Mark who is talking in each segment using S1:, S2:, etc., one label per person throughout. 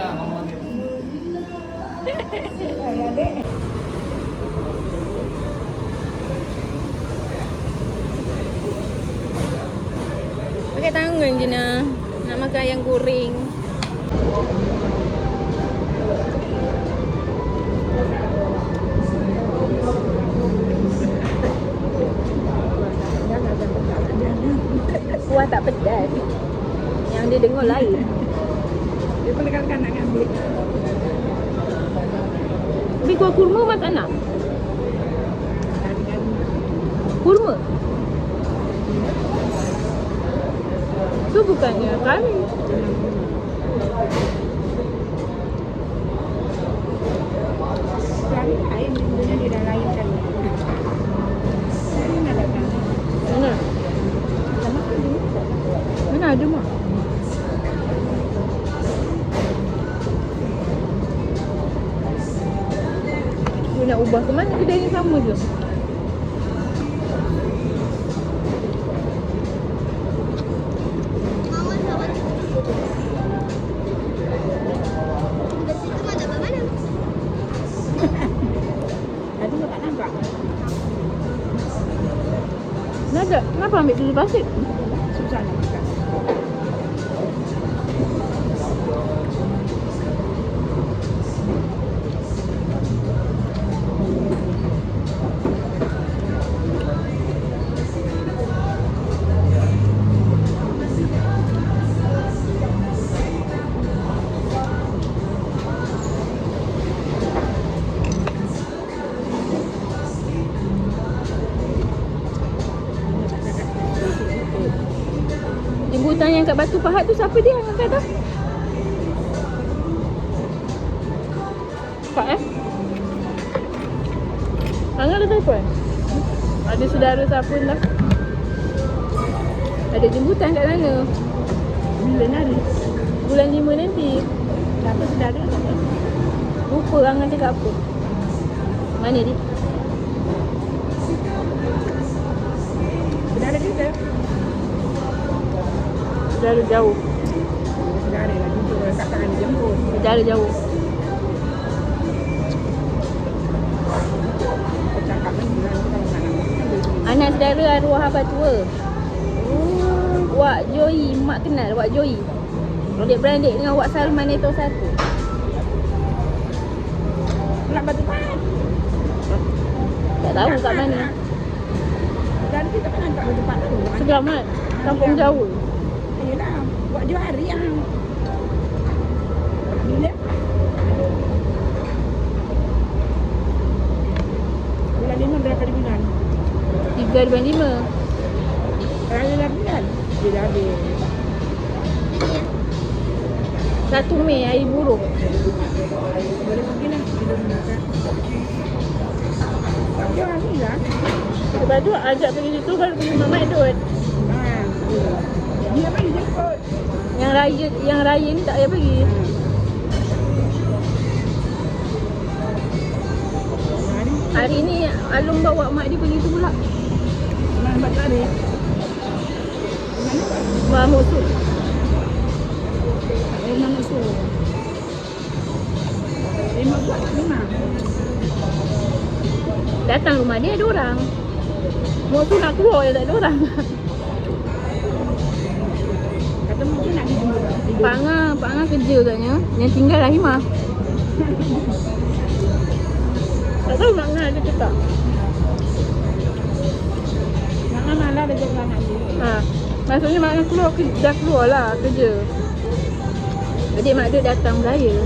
S1: Dah, mama dia.
S2: Pakai tangan je nak. Nak makan ayam goreng. Kuah tak pedas. Yang dia dengar lain.
S3: Dia boleh kan nak ambil.
S2: Tapi kuah kurma mak tak nak.
S3: Tadi kan
S2: Kurma. Tu bukannya kari.
S3: Nak
S2: ubah ke mana kedai yang sama je?
S3: Tadi kau tak nampak.
S2: Nak ada? Kenapa ambil dulu pasir? Kat Batu Pahat tu siapa dia yang angkat tu? Pak eh? Angkat ada telefon? Ada saudara siapa lah Ada jemputan kat sana
S3: Bila nari?
S2: Bulan 5 nanti
S3: Siapa saudara?
S2: Lupa Angkat cakap apa Mana dia?
S3: Saudara kita.
S2: Saudara jauh
S3: Saudara lah jumpa kat tangan dia jemput.
S2: Saudara jauh
S3: kalau nak.
S2: Anak saudara arwah abah tua Oh, Wak Joy, mak kenal Wak Joy. Adik beradik dengan Wak Salman itu satu.
S3: Nak batu pahat.
S2: Tak tahu kat mana.
S3: Saudara kita kan angkat batu pahat tu.
S2: Sebelah mat. Kampung Jawa.
S3: Yelah. Buat jual hari yang. Bila? Bulan lima berapa bulan?
S2: Tiga dibanding lima.
S3: Raya lah bulan. Dia dah habis.
S2: Satu Mei hari buruh.
S3: Boleh pergi lah. Makan. Jual hari lah.
S2: Lepas tu ajak pergi situ baru pergi Mak Dut.
S3: Ha. Dia bagi jemput.
S2: Yang raya yang raya ni tak payah pergi.
S3: Hari
S2: Hari ni Alung bawa mak dia pergi tu pula.
S3: mana batu hari? Mana?
S2: Wah musuh.
S3: Eh, tu? Lima buat lima.
S2: Datang rumah dia ada orang. Musuh nak keluar je tak ada orang. Pak Angah, Pak Angah kerja katnya. Yang tinggal Rahimah. tak tahu Mak Angah ada ke tak.
S3: Nak malah dia jaga anak dia.
S2: Ha. Maksudnya Mak Angah keluar, ke- dah keluar lah kerja. Adik Mak Dut datang beraya.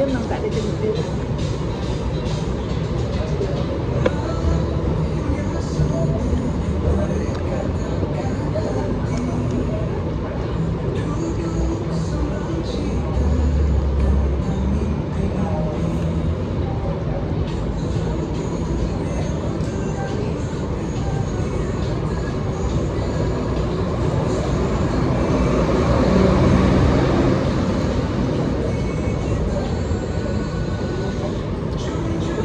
S3: Alun ada memang tak ada cerita.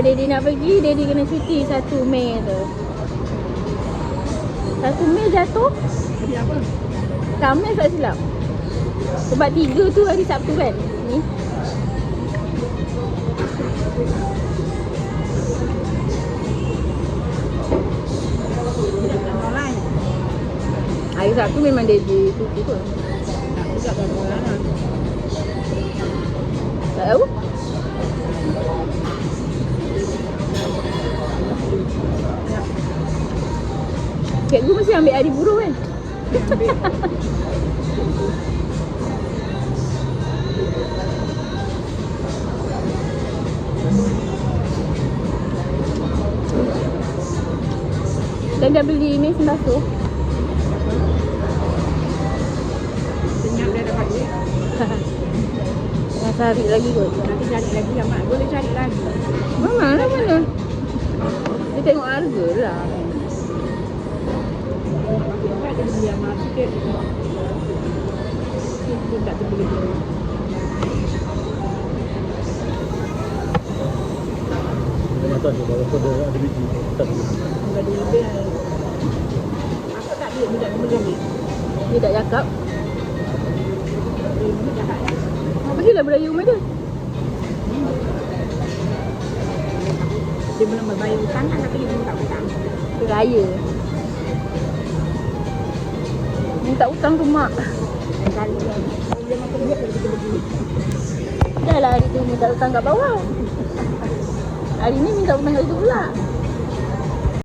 S2: Daddy nak pergi, Daddy kena cuti 1 Mei tu. 1 Mei jatuh,
S3: Jadi apa?
S2: Khamis tak silap. Sebab 3 tu hari Sabtu kan? Ni. Hari Sabtu memang Daddy cuti pun.
S3: Tak juga online lah.
S2: Tak tahu. Cikgu mesti ambil hari buruh kan? Dan dah beli mesin basuh.
S3: Senyap dia dapat duit.
S2: Tengah cari lagi kot.
S3: Nanti cari lagi lah mak. Boleh cari lagi.
S2: Mana lah mana? Dia tengok harga lah.
S3: Sikit. Itu tak terbeli.
S1: Dengan atas je walaupun ada biji tak
S3: ada lebih. Apa tak dia tidak beli lagi.
S2: Dia tak cakap.
S3: Jahat.
S2: Oh, pergilah beraya rumah dia.
S3: Dia belum membayar hutang tapi dia minta hutang.
S2: Beraya.
S3: Duit dia kita beli.
S2: Dah lah hari tu minta hutang kat bawah. Hari ni minta hutang kat situ pula.